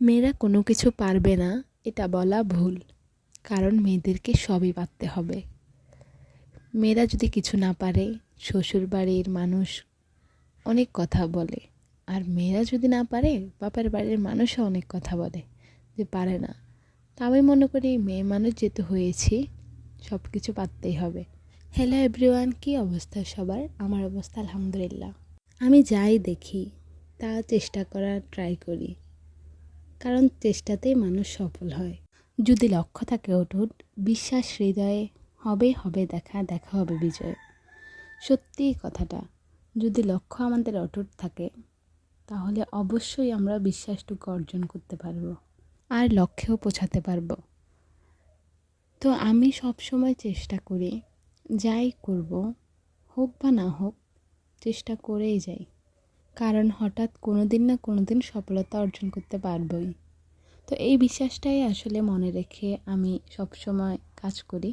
মেয়েরা কোনো কিছু পারবে না, এটা বলা ভুল, কারণ মেয়েদেরকে সবই পারতে হবে। মেয়েরা যদি কিছু না পারে শ্বশুর বাড়ির মানুষ অনেক কথা বলে, আর মেয়েরা যদি না পারে, বাপের বাড়ির মানুষও অনেক কথা বলে, যে পারে না। তা আমি মনে করি মেয়ে মানুষ যেহেতু হয়েছি সব কিছু পারতেই হবে। হ্যালো এভরিওয়ান, কী অবস্থা সবার? আমার অবস্থা আলহামদুলিল্লাহ। আমি যাই দেখি, তা চেষ্টা করার ট্রাই করি। কারণ চেষ্টাতেই মানুষ সফল হয়। যদি লক্ষ্য থাকে অটুট, বিশ্বাস হৃদয়ে হবে হবে দেখা দেখা হবে বিজয়। সত্যিই কথাটা, যদি লক্ষ্য আমাদের অটুট থাকে, তাহলে অবশ্যই আমরা বিশ্বাসটুকু অর্জন করতে পারব আর লক্ষ্যেও পৌঁছাতে পারব। তো আমি সব সময় চেষ্টা করি, যাই করব, হোক বা না হোক, চেষ্টা করেই যাই। কারণ হঠাৎ কোনো দিন না কোনো দিন সফলতা অর্জন করতে পারবই। তো এই বিশ্বাসটাই আসলে মনে রেখে আমি সব সময় কাজ করি।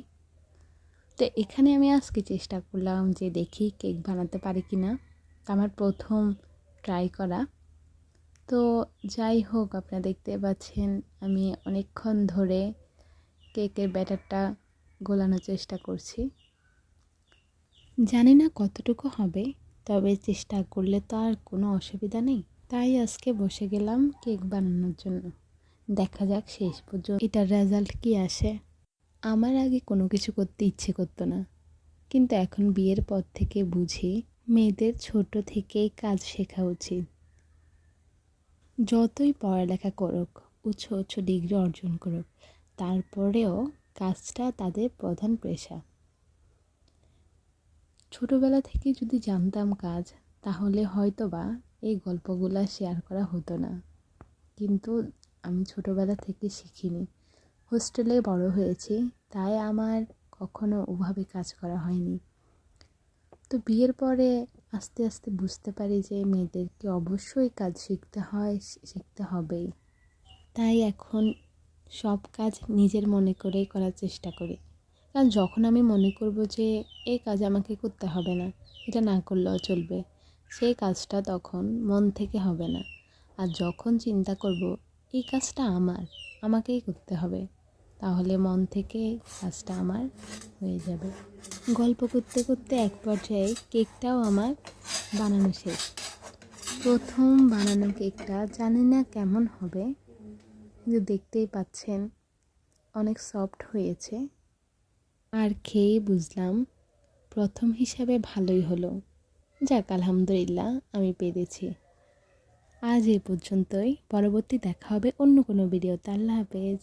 তো এখানে আমি আজকে চেষ্টা করলাম যে দেখি কেক বানাতে পারি কি না আমার প্রথম ট্রাই করা। তো যাই হোক, আপনারা দেখতে পাচ্ছেন আমি অনেকক্ষণ ধরে কেকের ব্যাটারটা গোলানোর চেষ্টা করছি। জানি না কতটুকু হবে, তবে চেষ্টা করলে তো আর কোনো অসুবিধা নেই। তাই আজকে বসে গেলাম কেক বানানোর জন্য। দেখা যাক শেষ পর্যন্ত এটার রেজাল্ট কি আসে। আমার আগে কোনো কিছু করতে ইচ্ছে করতো না। কিন্তু এখন বিয়ের পর থেকে বুঝি মেয়েদের ছোট থেকেই কাজ শেখা উচিত। যতই পড়ালেখা করুক, উচ্চ উচ্চ ডিগ্রি অর্জন করুক, তারপরেও কাজটা তাদের প্রধান পেশা। ছোটোবেলা থেকে যদি জানতাম কাজ, তাহলে হয়তো বা এই গল্পগুলো শেয়ার করা হতো না। কিন্তু আমি ছোটোবেলা থেকে শিখিনি। হোস্টেলে বড় হয়েছি, তাই আমার কখনো ওভাবে কাজ করা হয়নি। তো বিয়ের পরে আস্তে আস্তে বুঝতে পারি যে মেয়েদেরকে অবশ্যই কাজ শিখতে হয়, শিখতে হবেই। তাই এখন সব কাজ নিজের মনে করেই করার চেষ্টা করি। কারণ যখন আমি মনে করব যে এই কাজ আমাকে করতে হবে না, এটা না করলেও চলবে, সেই কাজটা তখন মন থেকে হবে না। আর যখন চিন্তা করব এই কাজটা আমার, আমাকেই করতে হবে। তাহলে মন থেকে কাজটা আমার হয়ে যাবে। গল্প করতে করতে এক পর্যায়ে কেকটাও আমার বানানো শেষ। প্রথম বানানো কেকটা জানি না কেমন হবে। কিন্তু দেখতেই পাচ্ছেন, অনেক সফট হয়েছে। আর খেয়েই বুঝলাম, প্রথম হিসাবে ভালোই হলো। যাক, আলহামদুলিল্লাহ, আমি পেরেছি। আজ এই পর্যন্তই। পরবর্তী দেখা হবে অন্য কোনো ভিডিওতে আল্লাহ হাফেজ।